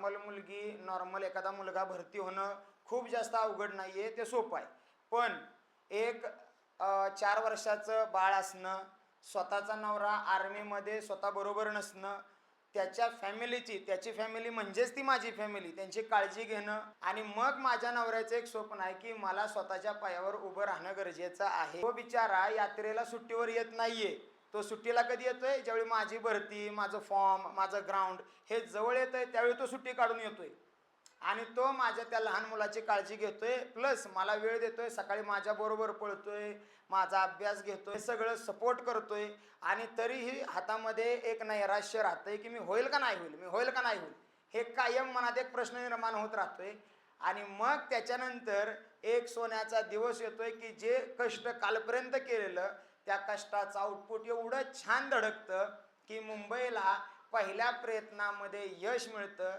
Normal मुलगी normal एखादा मुलगा भरती होणं खूप जास्त अवघड नाही आहे ते सोपं आहे. पण एक चार वर्षाचं बाळ असणं स्वतःचा नवरा आर्मीमध्ये स्वतःबरोबर नसणं त्याच्या फॅमिलीची त्याची फॅमिली म्हणजेच ती माझी फॅमिली त्यांची काळजी घेणं आणि मग माझ्या नवऱ्याचं एक स्वप्न आहे की मला स्वतःच्या पायावर उभं राहणं गरजेचं आहे. तो बिचारा यात्रेला सुट्टीवर येत नाहीये. तो सुट्टीला कधी येतोय? ज्यावेळी माझी भरती माझं फॉर्म माझं ग्राउंड हे जवळ येतंय त्यावेळी तो सुट्टी काढून येतोय. आणि तो माझ्या त्या लहान मुलाची काळजी घेतोय प्लस मला वेळ देतोय सकाळी माझ्याबरोबर पळतो पळतोय माझा अभ्यास घेतोय सगळं सपोर्ट करतोय. आणि तरीही हातामध्ये एक नैराश्य राहतंय की मी होईल का नाही होईल? मी होईल का नाही होईल? हे कायम मनात एक प्रश्न निर्माण होत राहतोय. आणि मग त्याच्यानंतर एक सोन्याचा दिवस येतोय की जे कष्ट कालपर्यंत केलेलं त्या कष्टाचं आउटपुट एवढं छान धडकतं की मुंबईला पहिल्या प्रयत्नामध्ये यश मिळतं.